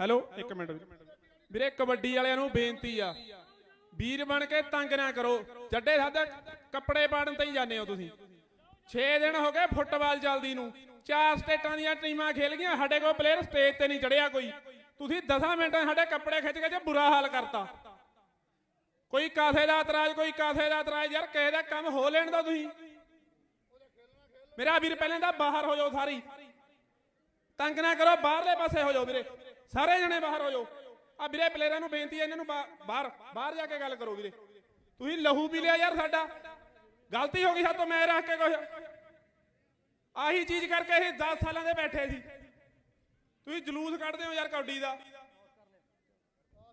Hello, ਇੱਕ minute ਵੀਰੇ। ਕਬੱਡੀ ਵਾਲਿਆਂ ਨੂੰ ਬੇਨਤੀ ਆ, ਵੀਰ ਬਣ ਕੇ ਤੰਗ ਨਾ ਕਰੋ। ਜੱਡੇ ਸਾਡੇ ਕੱਪੜੇ ਪਾੜਨ ਤੇ ਹੀ ਜਾਂਦੇ ਹੋ ਤੁਸੀਂ। 6 ਦਿਨ ਹੋ ਗਏ ਫੁੱਟਬਾਲ ਚੱਲਦੀ ਨੂੰ। ਚਾਰ ਸਟੇਟਾਂ ਦੀਆਂ ਟੀਮਾਂ ਖੇਲ ਗਈਆਂ, ਸਾਡੇ ਕੋਲ ਪਲੇਅਰ ਸਟੇਜ ਤੇ ਨਹੀਂ ਚੜਿਆ ਕੋਈ। ਤੁਸੀਂ 10 ਮਿੰਟਾਂ ਸਾਡੇ ਕੱਪੜੇ ਖਿੱਚ ਕੇ ਜੇ ਬੁਰਾ ਹਾਲ ਕਰਤਾ। ਕੋਈ ਕਾਥੇ ਦਾ ਇਤਰਾਜ਼, ਕੋਈ ਕਾਥੇ ਦਾ ਇਤਰਾਜ਼, ਯਾਰ ਕਿਸੇ ਦਾ ਕੰਮ ਹੋ ਲੈਣ ਦਾ ਤੁਸੀਂ। ਮੇਰਾ ਵੀਰ ਪਹਿਲਾਂ ਤਾਂ ਬਾਹਰ ਹੋ ਜਾਓ ਸਾਰੀ। ਤੰਗ ਨਾ ਕਰੋ, ਬਾਹਰਲੇ ਪਾਸੇ ਹੋ ਜਾਓ ਵੀਰੇ। ਸਾਰੇ ਜਣੇ ਬਾਹਰ ਹੋ ਜਾਓ ਆ ਵੀਰੇ ਪਲੇਅਰਾਂ ਨੂੰ ਬੇਨਤੀ ਹੈ, ਇਹਨਾਂ ਨੂੰ ਬਾ- ਬਾਹਰ ਬਾਹਰ ਜਾ ਕੇ ਗੱਲ ਕਰੋ ਵੀਰੇ। ਤੁਸੀਂ ਲਹੂ ਪੀ ਲਿਆ ਯਾਰ ਸਾਡਾ। ਗਲਤੀ ਹੋ ਗਈ ਸਾਤੋਂ ਮੈਂ ਰੱਖ ਕੇ ਕੁਛ। ਆਹੀ ਚੀਜ਼ ਕਰਕੇ ਇਹ 10 ਸਾਲਾਂ ਦੇ ਬੈਠੇ ਸੀ। ਤੁਸੀਂ ਜਲੂਸ ਕੱਢਦੇ ਹੋ ਯਾਰ ਕਬੱਡੀ ਦਾ।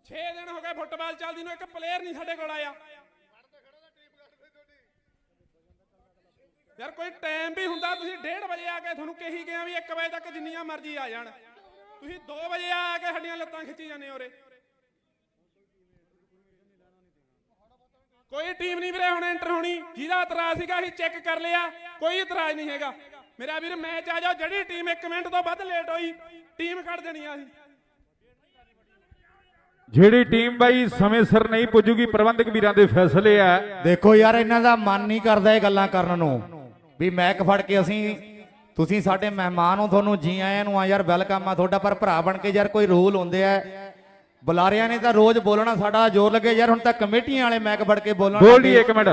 6 ਦਿਨ ਹੋ ਗਏ ਫੁੱਟਬਾਲ ਚੱਲਦੀ ਨੂੰ, ਇੱਕ ਪਲੇਅਰ ਨਹੀਂ ਸਾਡੇ ਕੋਲ ਆਇਆ। ਯਾਰ ਕੋਈ ਟਾਈਮ ਵੀ ਹੁੰਦਾ, ਤੁਸੀਂ 1:30 ਵਜੇ ਆ ਕੇ ਤੁਹਾਨੂੰ ਕਹੀ ਗਿਆ ਵੀ 1 ਵਜੇ ਤੱਕ ਜਿੰਨੀਆਂ ਮਰਜ਼ੀ ਆ ਜਾਣ। ਤੁਸੀਂ 2 ਵਜੇ ਆ ਕੇ ਸਾਡੀਆਂ ਲੱਤਾਂ ਖਿੱਚੀ ਜਾਂਦੇ ਹੋਰੇ ਕੋਈ ਟੀਮ ਨਹੀਂ ਵੀਰੇ ਹੁਣ ਐਂਟਰ ਹੋਣੀ। ਜਿਹਦਾ ਇਤਰਾਜ਼ ਸੀਗਾ ਅਸੀਂ ਚੈੱਕ ਕਰ ਲਿਆ। ਕੋਈ ਇਤਰਾਜ਼ ਨਹੀਂ ਹੈਗਾ। ਮੇਰਾ ਵੀਰ ਮੈਚ ਆ ਜਾਓ ਜਿਹੜੀ ਟੀਮ 1 ਮਿੰਟ ਤੋਂ ਵੱਧ ਲੇਟ ਹੋਈ ਟੀਮ ਕੱਢ ਦੇਣੀ ਆ ਅਸੀਂ। ਜਿਹੜੀ ਟੀਮ ਬਾਈ ਸਮੇਂ ਸਿਰ ਨਹੀਂ ਪੁੱਜੂਗੀ ਪ੍ਰਬੰਧਕ ਵੀਰਾਂ ਦੇ ਫੈਸਲੇ ਆ। ਦੇਖੋ ਯਾਰ ਇਹਨਾਂ ਦਾ ਮਨ ਨਹੀਂ ਕਰਦਾ ਇਹ ਗੱਲਾਂ ਕਰਨ ਨੂੰ। ਵੀ ਮੈਕ ਫੜ ਕੇ ਅਸੀਂ ਤੁਸੀਂ ਸਾਡੇ ਮਹਿਮਾਨ ਹੋ, ਤੁਹਾਨੂੰ ਜੀ ਆਇਆਂ ਨੂੰ ਆ ਯਾਰ, ਵੈਲਕਮ ਆ ਤੁਹਾਡਾ, ਪਰ ਭਰਾ ਬਣ ਕੇ ਯਾਰ ਕੋਈ ਰੂਲ ਹੁੰਦੇ ਆ। ਬੁਲਾਰਿਆਂ ਨੇ ਤਾਂ ਰੋਜ਼ ਬੋਲਣਾ, ਸਾਡਾ ਜ਼ੋਰ ਲੱਗੇ, ਯਾਰ ਹੁਣ ਤਾਂ ਕਮੇਟੀਆਂ ਵਾਲੇ ਮੈਕ ਫੜ ਕੇ ਬੋਲਣਾ ਬੋਲ ਇੱਕ ਮਿੰਟ।